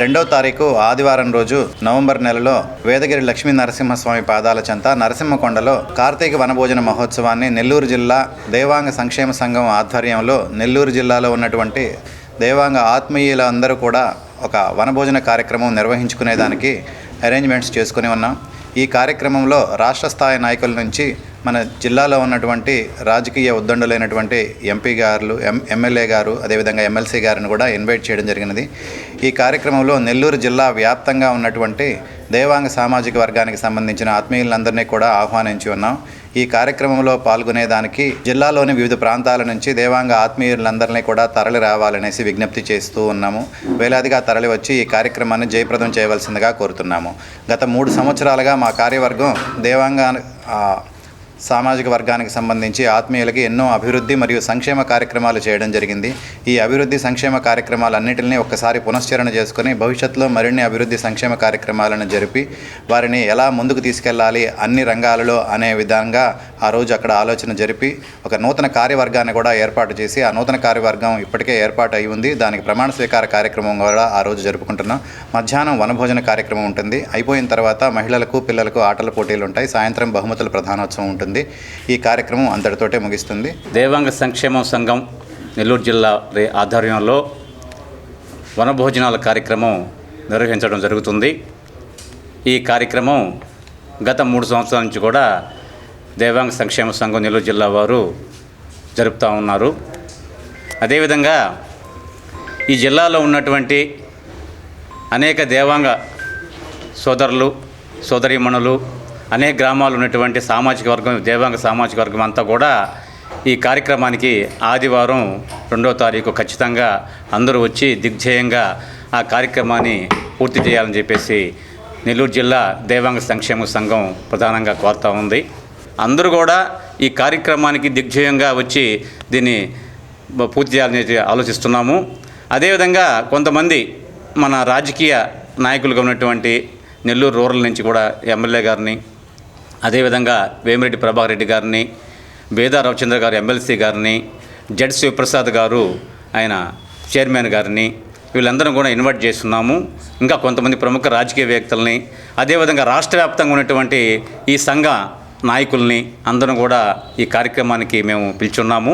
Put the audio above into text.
రెండవ తారీఖు ఆదివారం రోజు నవంబర్ నెలలో వేదగిరి లక్ష్మీ నరసింహస్వామి పాదాల చెంత నరసింహకొండలో కార్తీక వనభోజన మహోత్సవాన్ని నెల్లూరు జిల్లా దేవాంగ సంక్షేమ సంఘం ఆధ్వర్యంలో నెల్లూరు జిల్లాలో ఉన్నటువంటి దేవాంగ ఆత్మీయుల అందరూ కూడా ఒక వనభోజన కార్యక్రమం నిర్వహించుకునేదానికి అరేంజ్మెంట్స్ చేసుకుని ఉన్నాం. ఈ కార్యక్రమంలో రాష్ట్ర స్థాయి నాయకుల నుంచి మన జిల్లాలో ఉన్నటువంటి రాజకీయ ఉద్దండులైనటువంటి ఎంపీ గారు ఎం ఎమ్మెల్యే గారు అదేవిధంగా ఎమ్మెల్సీ గారిని కూడా ఇన్వైట్ చేయడం జరిగినది. ఈ కార్యక్రమంలో నెల్లూరు జిల్లా వ్యాప్తంగా ఉన్నటువంటి దేవాంగ సామాజిక వర్గానికి సంబంధించిన ఆత్మీయులందరినీ కూడా ఆహ్వానించి ఉన్నాం. ఈ కార్యక్రమంలో పాల్గొనేదానికి జిల్లాలోని వివిధ ప్రాంతాల నుంచి దేవాంగ ఆత్మీయులందరినీ కూడా తరలి రావాలనేసి విజ్ఞప్తి చేస్తూ ఉన్నాము. వేలాదిగా తరలి వచ్చి ఈ కార్యక్రమాన్ని జయప్రదం చేయవలసిందిగా కోరుతున్నాము. గత మూడు సంవత్సరాలుగా మా కార్యవర్గం దేవాంగ సామాజిక వర్గానికి సంబంధించి ఆత్మీయులకి ఎన్నో అభివృద్ధి మరియు సంక్షేమ కార్యక్రమాలు చేయడం జరిగింది. ఈ అభివృద్ధి సంక్షేమ కార్యక్రమాలన్నింటినీ ఒక్కసారి పునశ్చరణ చేసుకుని భవిష్యత్తులో మరిన్ని అభివృద్ధి సంక్షేమ కార్యక్రమాలను జరిపి వారిని ఎలా ముందుకు తీసుకెళ్ళాలి అన్ని రంగాలలో అనే విధంగా ఆ రోజు అక్కడ ఆలోచన జరిపి ఒక నూతన కార్యవర్గాన్ని కూడా ఏర్పాటు చేసి ఆ నూతన కార్యవర్గం ఇప్పటికే ఏర్పాటు అయి ఉంది. దానికి ప్రమాణ స్వీకార కార్యక్రమం కూడా ఆ రోజు జరుపుకుంటున్నాం. మధ్యాహ్నం వనభోజన కార్యక్రమం ఉంటుంది. అయిపోయిన తర్వాత మహిళలకు పిల్లలకు ఆటల పోటీలు ఉంటాయి. సాయంత్రం బహుమతుల ప్రధానోత్సవం ఉంటుంది. ఈ కార్యక్రమం అంతటితోటే ముగిస్తుంది. దేవాంగ సంక్షేమ సంఘం నెల్లూరు జిల్లా ఆధ్వర్యంలో వనభోజనాల కార్యక్రమం నిర్వహించడం జరుగుతుంది. ఈ కార్యక్రమం గత మూడు సంవత్సరాల నుంచి కూడా దేవాంగ సంక్షేమ సంఘం నెల్లూరు జిల్లా వారు జరుపుతూ ఉన్నారు. అదేవిధంగా ఈ జిల్లాలో ఉన్నటువంటి అనేక దేవాంగ సోదరులు సోదరీమణులు అనేక గ్రామాలు ఉన్నటువంటి సామాజిక వర్గం దేవాంగ సామాజిక వర్గం అంతా కూడా ఈ కార్యక్రమానికి ఆదివారం రెండో తారీఖు ఖచ్చితంగా అందరూ వచ్చి దిగ్జయంగా ఆ కార్యక్రమాన్ని పూర్తి చేయాలని చెప్పేసి నెల్లూరు జిల్లా దేవాంగ సంక్షేమ సంఘం ప్రధానంగా కోరుతూ ఉంది. అందరూ కూడా ఈ కార్యక్రమానికి దిగ్జయంగా వచ్చి దీన్ని పూర్తి చేయాలని ఆలోచిస్తున్నాము. అదేవిధంగా కొంతమంది మన రాజకీయ నాయకులుగా ఉన్నటువంటి నెల్లూరు రూరల్ నుంచి కూడా ఎమ్మెల్యే గారిని అదేవిధంగా వేమిరెడ్డి ప్రభాకర్ రెడ్డి గారిని బేదా రవిచంద్ర గారు ఎమ్మెల్సీ గారిని జడ్ శివప్రసాద్ గారు ఆయన చైర్మన్ గారిని వీళ్ళందరూ కూడా ఇన్వైట్ చేస్తున్నాము. ఇంకా కొంతమంది ప్రముఖ రాజకీయ వ్యక్తుల్ని అదేవిధంగా రాష్ట్ర వ్యాప్తంగా ఉన్నటువంటి ఈ సంఘ నాయకుల్ని అందరం కూడా ఈ కార్యక్రమానికి మేము పిలుచున్నాము.